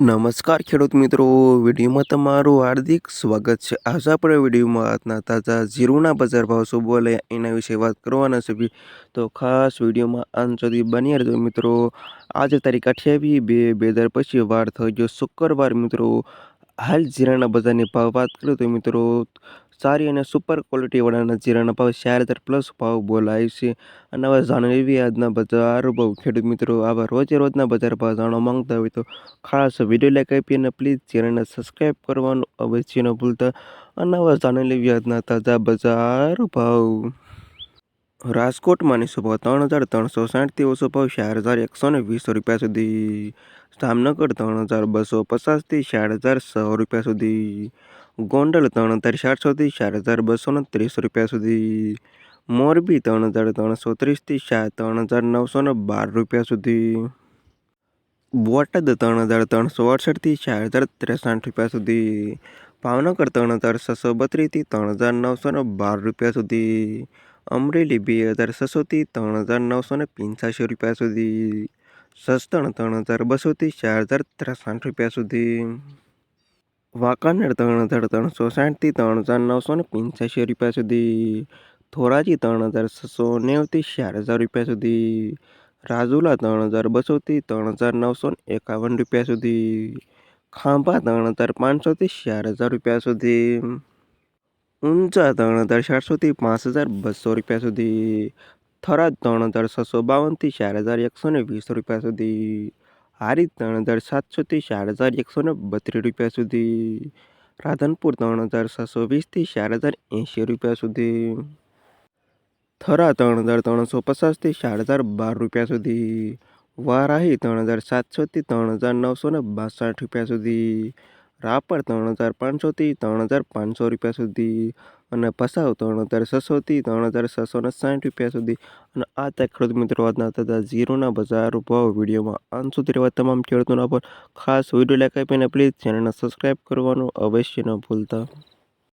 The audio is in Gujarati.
નમસ્કાર ખેડૂત મિત્રો, વિડીયોમાં તમારું હાર્દિક સ્વાગત છે. આજે આપણે વિડીયોમાં આજના તાજા જીરુના બજાર ભાવ શું બોલે એના વિશે વાત કરવાના છે તો ખાસ વિડીયોમાં અંત સુધી બની રહેજો મિત્રો. આજે તારીખ અઠ્યાવીસ બે બે હજાર પછી વાર થઈ ગયો શુક્રવાર મિત્રો. હાલ જીરાના બજારની ભાવ વાત કરું તો મિત્રો સારી અને સુપર ક્વોલિટીવાળાના જીરાના ભાવ ચાર હજાર પ્લસ ભાવ બોલાય છે. અને હવે જાણી લેવી આજના બજાર ભાવ. ખેડૂત મિત્રો આવા રોજે રોજના બજાર ભાવ જાણવા માંગતા હોય તો ખાસ વીડિયો લાઈક આપી અને પ્લીઝ ચેનલને સબસ્ક્રાઈબ કરવાનું અવશ્ય ન ભૂલતા. અને હવે જાણી લેવી આજના તાજા બજાર ભાવ. રાજકોટમાં નીસો ભાવ ત્રણ હજાર ત્રણસો સાઠથી ઓછો ભાવ ચાર હજાર એકસો ને વીસ રૂપિયા સુધી. જામનગર ત્રણ હજાર બસો પચાસથી ચાર હજાર સો રૂપિયા સુધી. ગોંડલ ત્રણ હજાર ચારસોથી ચાર હજાર બસો ત્રીસ રૂપિયા સુધી. મોરબી ત્રણ હજાર ત્રણસો ત્રીસથી ચાર ત્રણ હજાર નવસો બાર રૂપિયા સુધી. બોટાદ ત્રણ હજાર ત્રણસો અડસઠથી ચાર હજાર ત્રેસઠ રૂપિયા સુધી. ભાવનગર ત્રણ હજાર છસો બત્રીસથી ત્રણ હજાર નવસો બાર રૂપિયા સુધી. અમરેલી બે હજાર છસોથી ત્રણ હજાર નવસો ને પંચ્યાસી રૂપિયા સુધી. સસ્તણ ત્રણ હજાર બસોથી ચાર હજાર ત્રેસઠ રૂપિયા સુધી. વાંકાનેર ત્રણ હજાર ત્રણસો સાઠથી ત્રણ હજાર નવસો ને પંચ્યાસી રૂપિયા સુધી. ધોરાજી ત્રણ હજાર છસો નેવથી ચાર હજાર રૂપિયા સુધી. રાજુલા ત્રણ હજાર બસોથી ત્રણ હજાર નવસો એકાવન રૂપિયા સુધી. ખાંભા ત્રણ હજાર પાંચસોથી ચાર હજાર રૂપિયા સુધી. ઊંચા ત્રણ હજાર ચારસોથી પાંચ હજાર બસો રૂપિયા સુધી. થરાદ ત્રણ હજાર છસો બાવનથી ચાર હજાર એકસો ને વીસ રૂપિયા સુધી. હારી ત્રણ હજાર સાતસોથી ચાર હજાર એકસો ને બત્રીસ રૂપિયા સુધી. રાધનપુર ત્રણ હજાર સાતસો વીસથી ચાર હજાર એંશી રૂપિયા સુધી. થરા ત્રણ હજાર ત્રણસો પચાસથી ચાર હજાર બાર રૂપિયા સુધી. વારાહી ત્રણ હજાર સાતસોથી ત્રણ હજાર નવસો ને બાસઠ રૂપિયા સુધી. રાપર ત્રણ હજાર પાંચસોથી ત્રણ હજાર પાંચસો રૂપિયા સુધી અને પસાવ ત્રણ હજાર છસોથી ત્રણ હજાર છસો ને સાઠ રૂપિયા સુધી. અને આ ત્યાં ખેડૂત મિત્રો આજના થતા ઝીરોના બજાર ભાવ વિડીયોમાં. અંત સુધી રહેવા તમામ ખેડૂતોના પર ખાસ વીડિયો લાઈક આપીને પ્લીઝ ચેનલને સબસ્ક્રાઈબ કરવાનું અવશ્ય ન ભૂલતા.